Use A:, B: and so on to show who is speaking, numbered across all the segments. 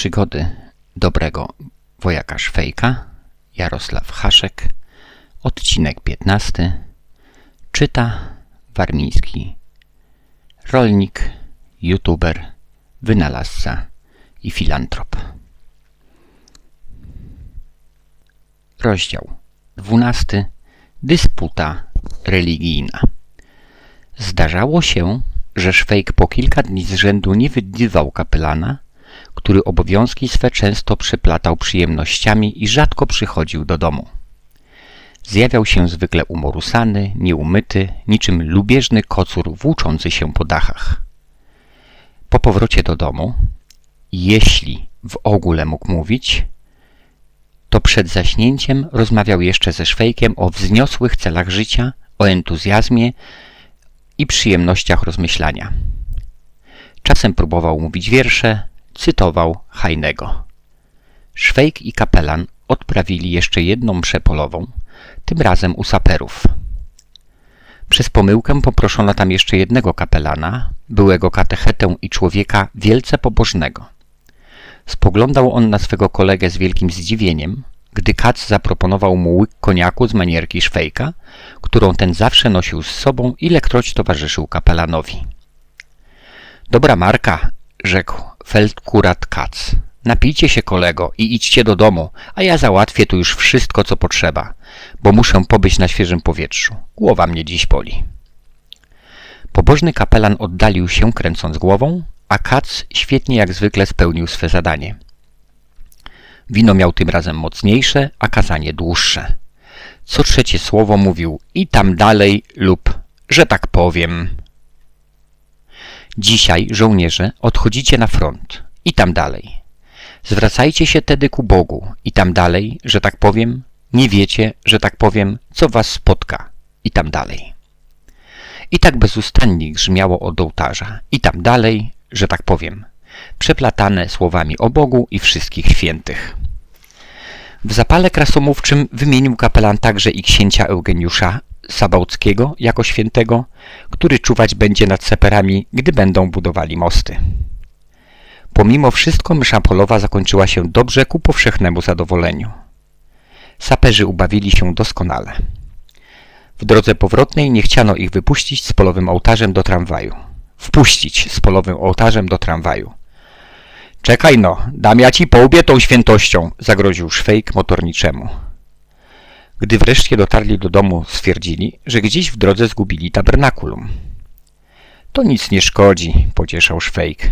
A: Przygody dobrego wojaka Szwejka Jarosław Haszek Odcinek 15 Czyta Warmiński Rolnik, youtuber, wynalazca i filantrop. Rozdział 12 Dysputa religijna. Zdarzało się, że Szwejk po kilka dni z rzędu nie wydywał kapelana, który obowiązki swe często przyplatał przyjemnościami i rzadko przychodził do domu. Zjawiał się zwykle umorusany, nieumyty, niczym lubieżny kocur włóczący się po dachach. Po powrocie do domu, jeśli w ogóle mógł mówić, to przed zaśnięciem rozmawiał jeszcze ze Szwejkiem o wzniosłych celach życia, o entuzjazmie i przyjemnościach rozmyślania. Czasem próbował mówić wiersze, cytował Hajnego. Szwejk i kapelan odprawili jeszcze jedną mszę polową, tym razem u saperów. Przez pomyłkę poproszono tam jeszcze jednego kapelana, byłego katechetę i człowieka wielce pobożnego. Spoglądał on na swego kolegę z wielkim zdziwieniem, gdy kac zaproponował mu łyk koniaku z manierki Szwejka, którą ten zawsze nosił z sobą, ilekroć towarzyszył kapelanowi. Dobra marka, rzekł Feldkurat Kac. Napijcie się, kolego, i idźcie do domu, a ja załatwię tu już wszystko, co potrzeba, bo muszę pobyć na świeżym powietrzu. Głowa mnie dziś boli. Pobożny kapelan oddalił się, kręcąc głową, a Kac świetnie jak zwykle spełnił swe zadanie. Wino miał tym razem mocniejsze, a kazanie dłuższe. Co trzecie słowo mówił i tam dalej lub, że tak powiem. Dzisiaj, żołnierze, odchodzicie na front i tam dalej. Zwracajcie się tedy ku Bogu i tam dalej, że tak powiem, nie wiecie, że tak powiem, co was spotka i tam dalej. I tak bezustannie grzmiało od ołtarza i tam dalej, że tak powiem, przeplatane słowami o Bogu i wszystkich świętych. W zapale krasomówczym wymienił kapelan także i księcia Eugeniusza Sabałckiego jako świętego, który czuwać będzie nad seperami, gdy będą budowali mosty. Pomimo wszystko msza polowa zakończyła się dobrze ku powszechnemu zadowoleniu. Saperzy ubawili się doskonale. W drodze powrotnej nie chciano ich wypuścić z polowym ołtarzem do tramwaju. Wpuścić z polowym ołtarzem do tramwaju. Czekaj no, dam ja ci połbie tą świętością, zagroził Szwejk motorniczemu. Gdy wreszcie dotarli do domu, stwierdzili, że gdzieś w drodze zgubili tabernakulum. To nic nie szkodzi, pocieszał Szwejk.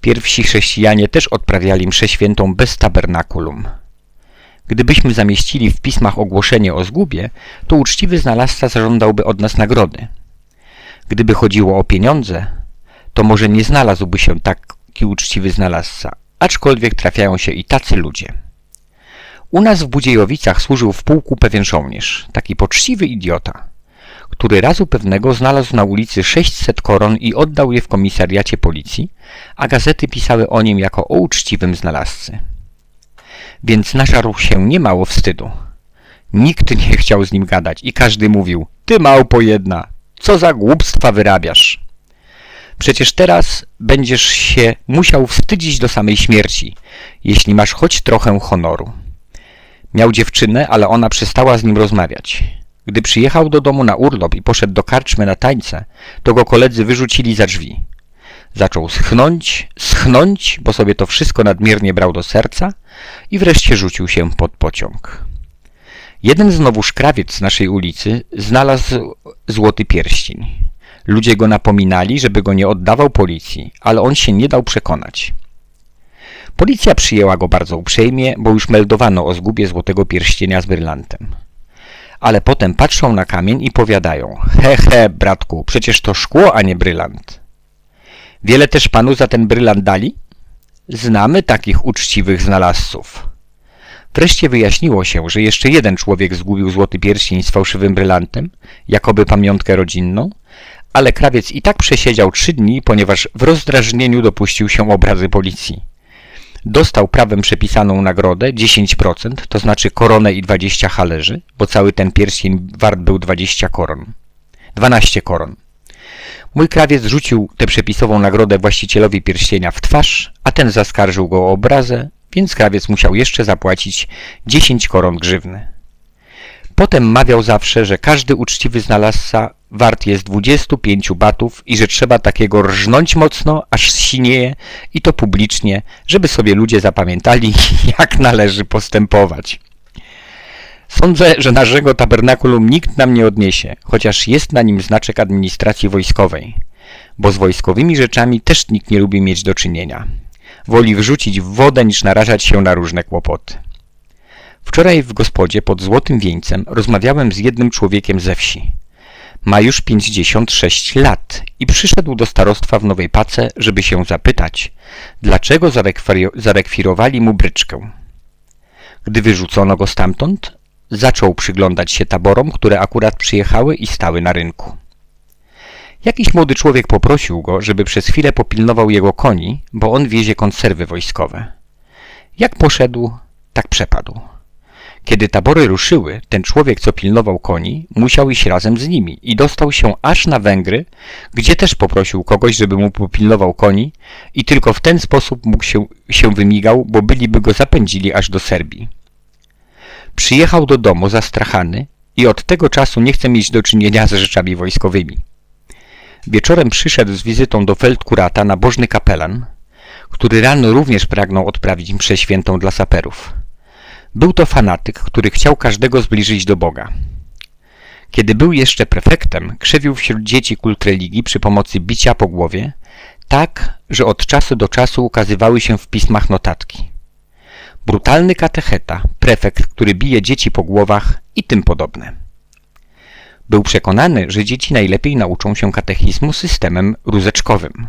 A: Pierwsi chrześcijanie też odprawiali mszę świętą bez tabernakulum. Gdybyśmy zamieścili w pismach ogłoszenie o zgubie, to uczciwy znalazca zażądałby od nas nagrody. Gdyby chodziło o pieniądze, to może nie znalazłby się taki uczciwy znalazca, aczkolwiek trafiają się i tacy ludzie. U nas w Budziejowicach służył w pułku pewien żołnierz, taki poczciwy idiota, który razu pewnego znalazł na ulicy 600 koron i oddał je w komisariacie policji, a gazety pisały o nim jako o uczciwym znalazcy. Więc nażarł się niemało wstydu. Nikt nie chciał z nim gadać i każdy mówił, ty małpo jedna, co za głupstwa wyrabiasz. Przecież teraz będziesz się musiał wstydzić do samej śmierci, jeśli masz choć trochę honoru. Miał dziewczynę, ale ona przestała z nim rozmawiać. Gdy przyjechał do domu na urlop i poszedł do karczmy na tańce, to go koledzy wyrzucili za drzwi. Zaczął schnąć, schnąć, bo sobie to wszystko nadmiernie brał do serca i wreszcie rzucił się pod pociąg. Jeden znowu szkrawiec z naszej ulicy znalazł złoty pierścień. Ludzie go napominali, żeby go nie oddawał policji, ale on się nie dał przekonać. Policja przyjęła go bardzo uprzejmie, bo już meldowano o zgubie złotego pierścienia z brylantem. Ale potem patrzą na kamień i powiadają he he, bratku, przecież to szkło, a nie brylant. Wiele też panu za ten brylant dali? Znamy takich uczciwych znalazców. Wreszcie wyjaśniło się, że jeszcze jeden człowiek zgubił złoty pierścień z fałszywym brylantem, jakoby pamiątkę rodzinną, ale krawiec i tak przesiedział trzy dni, ponieważ w rozdrażnieniu dopuścił się obrazy policji. Dostał prawem przepisaną nagrodę 10%, to znaczy koronę i 20 halerzy, bo cały ten pierścień wart był 20 koron. 12 koron. Mój krawiec rzucił tę przepisową nagrodę właścicielowi pierścienia w twarz, a ten zaskarżył go o obrazę, więc krawiec musiał jeszcze zapłacić 10 koron grzywny. Potem mawiał zawsze, że każdy uczciwy znalazca wart jest 25 batów i że trzeba takiego rżnąć mocno, aż sinieje i to publicznie, żeby sobie ludzie zapamiętali, jak należy postępować. Sądzę, że naszego tabernakulum nikt nam nie odniesie, chociaż jest na nim znaczek administracji wojskowej, bo z wojskowymi rzeczami też nikt nie lubi mieć do czynienia. Woli wrzucić w wodę niż narażać się na różne kłopoty. Wczoraj w gospodzie pod Złotym Wieńcem rozmawiałem z jednym człowiekiem ze wsi. Ma już 56 lat i przyszedł do starostwa w Nowej Pace, żeby się zapytać, dlaczego zarekwirowali mu bryczkę. Gdy wyrzucono go stamtąd, zaczął przyglądać się taborom, które akurat przyjechały i stały na rynku. Jakiś młody człowiek poprosił go, żeby przez chwilę popilnował jego koni, bo on wiezie konserwy wojskowe. Jak poszedł, tak przepadł. Kiedy tabory ruszyły, ten człowiek, co pilnował koni, musiał iść razem z nimi i dostał się aż na Węgry, gdzie też poprosił kogoś, żeby mu popilnował koni i tylko w ten sposób mógł się, się wymigał, bo byliby go zapędzili aż do Serbii. Przyjechał do domu zastrachany i od tego czasu nie chce mieć do czynienia z rzeczami wojskowymi. Wieczorem przyszedł z wizytą do Feldkurata nabożny kapelan, który rano również pragnął odprawić mszę świętą dla saperów. Był to fanatyk, który chciał każdego zbliżyć do Boga. Kiedy był jeszcze prefektem, krzewił wśród dzieci kult religii przy pomocy bicia po głowie, tak, że od czasu do czasu ukazywały się w pismach notatki. Brutalny katecheta, prefekt, który bije dzieci po głowach i tym podobne. Był przekonany, że dzieci najlepiej nauczą się katechizmu systemem rózeczkowym.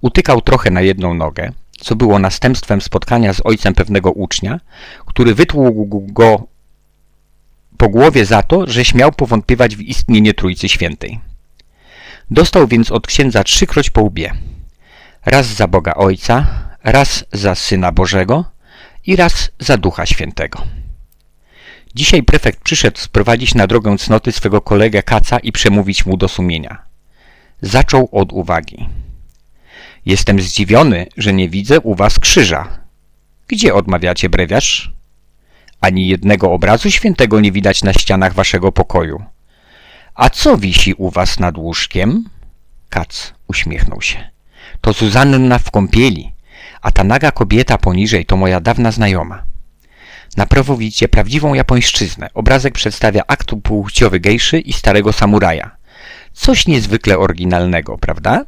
A: Utykał trochę na jedną nogę, co było następstwem spotkania z ojcem pewnego ucznia, który wytłukł go po głowie za to, że śmiał powątpiewać w istnienie Trójcy Świętej. Dostał więc od księdza trzykroć po łbie. Raz za Boga Ojca, raz za Syna Bożego i raz za Ducha Świętego. Dzisiaj prefekt przyszedł sprowadzić na drogę cnoty swego kolegę Kaca i przemówić mu do sumienia. Zaczął od uwagi. Jestem zdziwiony, że nie widzę u was krzyża. Gdzie odmawiacie brewiarz? Ani jednego obrazu świętego nie widać na ścianach waszego pokoju. A co wisi u was nad łóżkiem? Kac uśmiechnął się. To Zuzanna w kąpieli, a ta naga kobieta poniżej to moja dawna znajoma. Na prawo widzicie prawdziwą japońszczyznę. Obrazek przedstawia akt płciowy gejszy i starego samuraja. Coś niezwykle oryginalnego, prawda?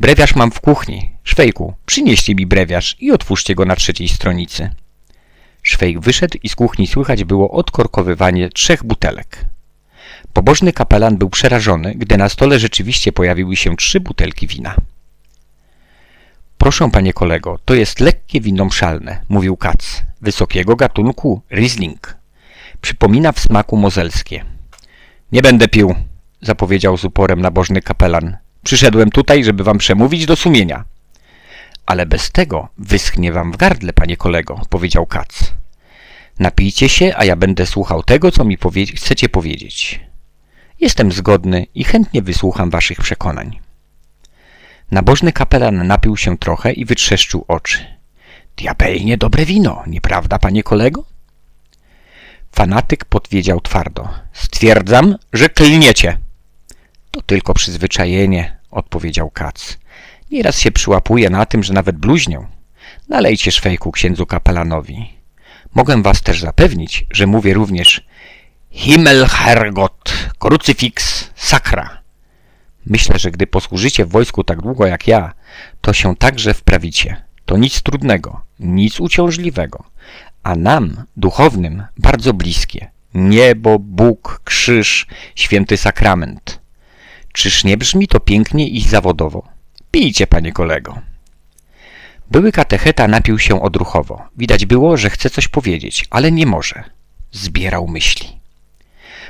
A: Brewiarz mam w kuchni. Szwejku, przynieście mi brewiarz i otwórzcie go na trzeciej stronicy. Szwejk wyszedł i z kuchni słychać było odkorkowywanie trzech butelek. Pobożny kapelan był przerażony, gdy na stole rzeczywiście pojawiły się trzy butelki wina. Proszę, panie kolego, to jest lekkie wino mszalne, mówił Kac. Wysokiego gatunku, Riesling. Przypomina w smaku mozelskie. Nie będę pił, zapowiedział z uporem nabożny kapelan. Przyszedłem tutaj, żeby wam przemówić do sumienia. Ale bez tego wyschnie wam w gardle, panie kolego, powiedział Kac. Napijcie się, a ja będę słuchał tego, co mi powie chcecie powiedzieć. Jestem zgodny i chętnie wysłucham waszych przekonań. Nabożny kapelan napił się trochę i wytrzeszczył oczy. Diabelnie dobre wino, nieprawda, panie kolego? Fanatyk podwiedział twardo. Stwierdzam, że klniecie. To tylko przyzwyczajenie, odpowiedział Kac. Nieraz się przyłapuje na tym, że nawet bluźnią. Nalejcie szwejku księdzu kapelanowi. Mogę was też zapewnić, że mówię również Himmel Herrgott, Krucyfix, Sakra. Myślę, że gdy posłużycie w wojsku tak długo jak ja, to się także wprawicie. To nic trudnego, nic uciążliwego, a nam, duchownym, bardzo bliskie. Niebo, Bóg, krzyż, święty sakrament. Czyż nie brzmi to pięknie i zawodowo? Pijcie, panie kolego. Były katecheta napił się odruchowo. Widać było, że chce coś powiedzieć, ale nie może. Zbierał myśli.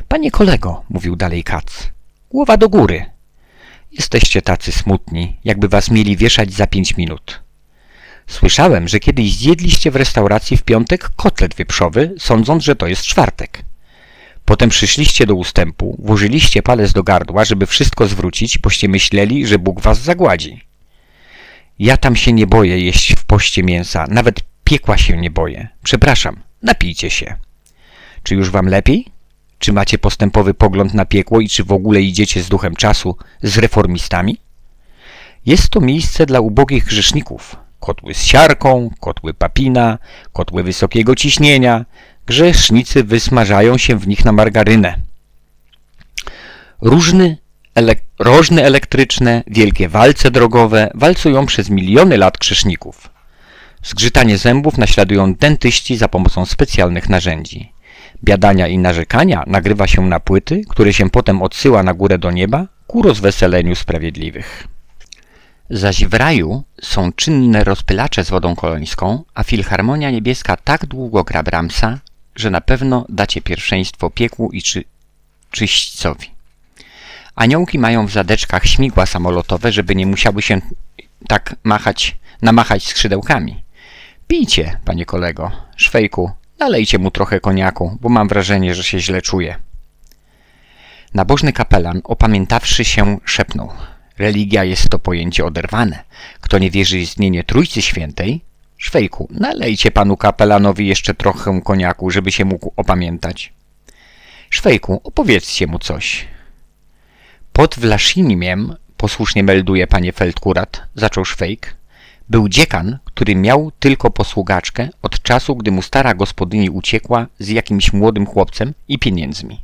A: Panie kolego, mówił dalej Kac, głowa do góry. Jesteście tacy smutni, jakby was mieli wieszać za pięć minut. Słyszałem, że kiedyś zjedliście w restauracji w piątek kotlet wieprzowy, sądząc, że to jest czwartek. Potem przyszliście do ustępu, włożyliście palec do gardła, żeby wszystko zwrócić, boście myśleli, że Bóg was zagładzi. Ja tam się nie boję jeść w poście mięsa, nawet piekła się nie boję. Przepraszam, napijcie się. Czy już wam lepiej? Czy macie postępowy pogląd na piekło i czy w ogóle idziecie z duchem czasu z reformistami? Jest to miejsce dla ubogich grzeszników. Kotły z siarką, kotły papina, kotły wysokiego ciśnienia. Grzesznicy wysmażają się w nich na margarynę. Różny rożny elektryczne, wielkie walce drogowe walcują przez miliony lat grzeszników. Zgrzytanie zębów naśladują dentyści za pomocą specjalnych narzędzi. Biadania i narzekania nagrywa się na płyty, które się potem odsyła na górę do nieba ku rozweseleniu sprawiedliwych. Zaś w raju są czynne rozpylacze z wodą kolońską, a Filharmonia Niebieska tak długo gra Brahmsa, że na pewno dacie pierwszeństwo piekłu i czy, czyśćcowi. Aniołki mają w zadeczkach śmigła samolotowe, żeby nie musiały się tak machać, namachać skrzydełkami. Pijcie, panie kolego, szwejku, nalejcie mu trochę koniaku, bo mam wrażenie, że się źle czuje. Nabożny kapelan, opamiętawszy się, szepnął. Religia jest to pojęcie oderwane. Kto nie wierzy w istnienie Trójcy Świętej, szwejku, nalejcie panu kapelanowi jeszcze trochę koniaku, żeby się mógł opamiętać. Szwejku, opowiedzcie mu coś. Pod Wlaszimiem, posłusznie melduje panie Feldkurat, zaczął Szwejk, był dziekan, który miał tylko posługaczkę od czasu, gdy mu stara gospodyni uciekła z jakimś młodym chłopcem i pieniędzmi.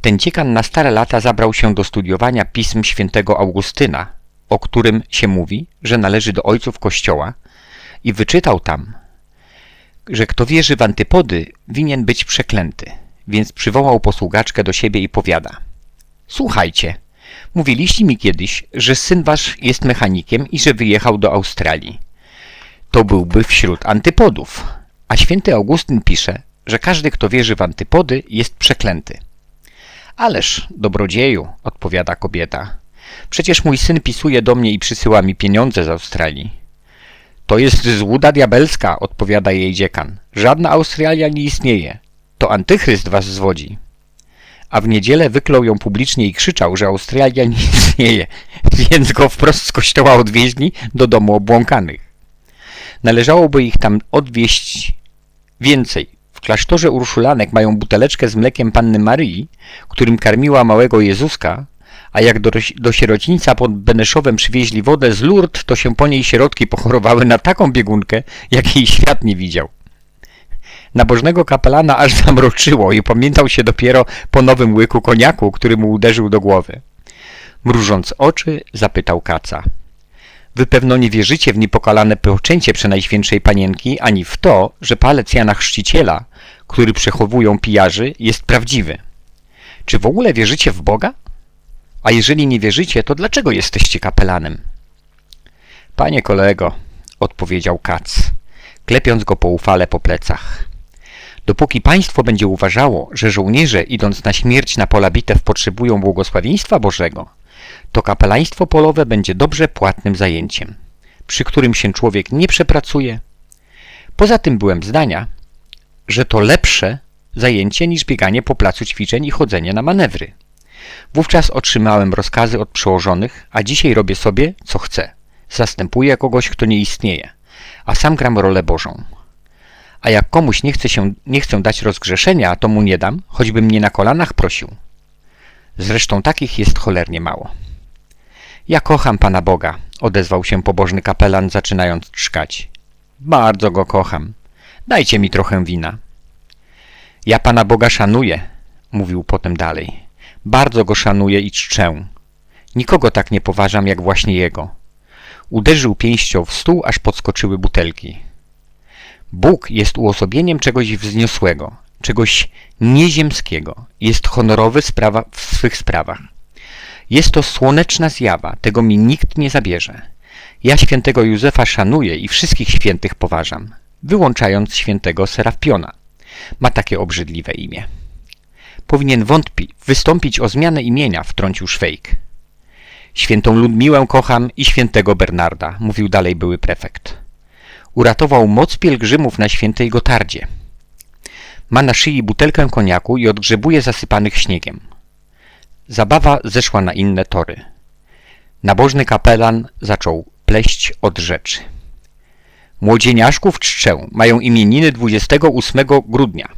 A: Ten dziekan na stare lata zabrał się do studiowania pism świętego Augustyna, o którym się mówi, że należy do ojców Kościoła i wyczytał tam, że kto wierzy w antypody, winien być przeklęty, więc przywołał posługaczkę do siebie i powiada Słuchajcie, mówiliście mi kiedyś, że syn wasz jest mechanikiem i że wyjechał do Australii. To byłby wśród antypodów, a święty Augustyn pisze, że każdy, kto wierzy w antypody, jest przeklęty. Ależ, dobrodzieju, odpowiada kobieta. Przecież mój syn pisuje do mnie i przysyła mi pieniądze z Australii. To jest złuda diabelska, odpowiada jej dziekan. Żadna Australia nie istnieje. To antychryst was zwodzi. A w niedzielę wyklął ją publicznie i krzyczał, że Australia nie istnieje, więc go wprost z kościoła odwieźli do domu obłąkanych. Należałoby ich tam odwieźć więcej, klasztorze Urszulanek mają buteleczkę z mlekiem Panny Maryi, którym karmiła małego Jezuska, a jak do, do sierocińca pod Beneszowem przywieźli wodę z Lourdes, to się po niej sierotki pochorowały na taką biegunkę, jakiej świat nie widział. Nabożnego kapelana aż zamroczyło i pamiętał się dopiero po nowym łyku koniaku, który mu uderzył do głowy. Mrużąc oczy, zapytał kaca. Wy pewno nie wierzycie w niepokalane poczęcie Przenajświętszej Panienki, ani w to, że palec Jana Chrzciciela, który przechowują pijarzy, jest prawdziwy. Czy w ogóle wierzycie w Boga? A jeżeli nie wierzycie, to dlaczego jesteście kapelanem? Panie kolego, odpowiedział Kac, klepiąc go po ufale po plecach. Dopóki państwo będzie uważało, że żołnierze idąc na śmierć na pola bitew potrzebują błogosławieństwa Bożego, to kapelaństwo polowe będzie dobrze płatnym zajęciem, przy którym się człowiek nie przepracuje. Poza tym byłem zdania, że to lepsze zajęcie niż bieganie po placu ćwiczeń i chodzenie na manewry. Wówczas otrzymałem rozkazy od przełożonych, a dzisiaj robię sobie, co chcę. Zastępuję kogoś, kto nie istnieje, a sam gram rolę Bożą. A jak komuś nie chce, się, nie chcę dać rozgrzeszenia, to mu nie dam, choćbym mnie na kolanach prosił. Zresztą takich jest cholernie mało. Ja kocham Pana Boga, odezwał się pobożny kapelan, zaczynając trzkać. Bardzo go kocham. Dajcie mi trochę wina. Ja Pana Boga szanuję, mówił potem dalej. Bardzo go szanuję i czczę. Nikogo tak nie poważam jak właśnie jego. Uderzył pięścią w stół, aż podskoczyły butelki. Bóg jest uosobieniem czegoś wzniosłego, czegoś nieziemskiego. Jest honorowy sprawa w swych sprawach. Jest to słoneczna zjawa, tego mi nikt nie zabierze. Ja świętego Józefa szanuję i wszystkich świętych poważam, wyłączając świętego Serafpiona. Ma takie obrzydliwe imię. Powinien wątpi, wystąpić o zmianę imienia, wtrącił Szwejk. Świętą Ludmiłę kocham i świętego Bernarda, mówił dalej były prefekt. Uratował moc pielgrzymów na świętej Gotardzie. Ma na szyi butelkę koniaku i odgrzebuje zasypanych śniegiem. Zabawa zeszła na inne tory. Nabożny kapelan zaczął pleść od rzeczy. Młodzieniaszków czczę, mają imieniny 28 grudnia.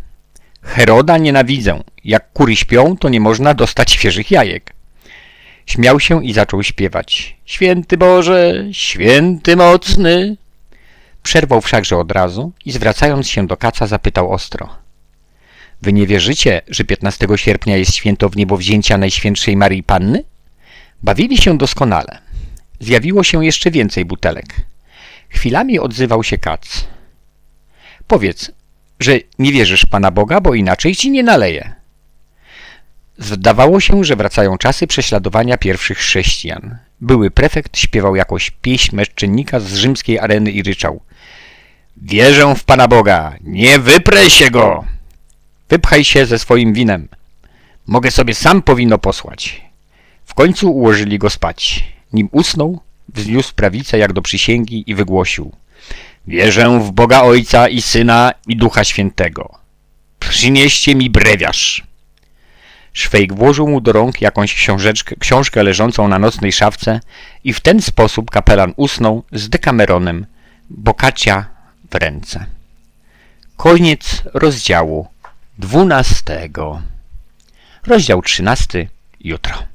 A: Heroda nienawidzę. Jak kury śpią, to nie można dostać świeżych jajek. Śmiał się i zaczął śpiewać. Święty Boże, święty mocny. Przerwał wszakże od razu i zwracając się do kaca zapytał ostro. Wy nie wierzycie, że 15 sierpnia jest święto wniebowzięcia Najświętszej Maryi Panny? Bawili się doskonale. Zjawiło się jeszcze więcej butelek. Chwilami odzywał się kac. Powiedz, że nie wierzysz Pana Boga, bo inaczej ci nie naleje. Zdawało się, że wracają czasy prześladowania pierwszych chrześcijan. Były prefekt śpiewał jakąś pieśń męczennika z rzymskiej areny i ryczał. Wierzę w Pana Boga, nie wyprę się go! Wypchaj się ze swoim winem. Mogę sobie sam po wino posłać. W końcu ułożyli go spać. Nim usnął, wzniósł prawicę jak do przysięgi i wygłosił. Wierzę w Boga Ojca i Syna i Ducha Świętego. Przynieście mi brewiarz. Szwejk włożył mu do rąk jakąś książeczkę, książkę leżącą na nocnej szafce i w ten sposób kapelan usnął z dekameronem Bokacia w ręce. Koniec rozdziału dwunastego. Rozdział trzynasty jutro.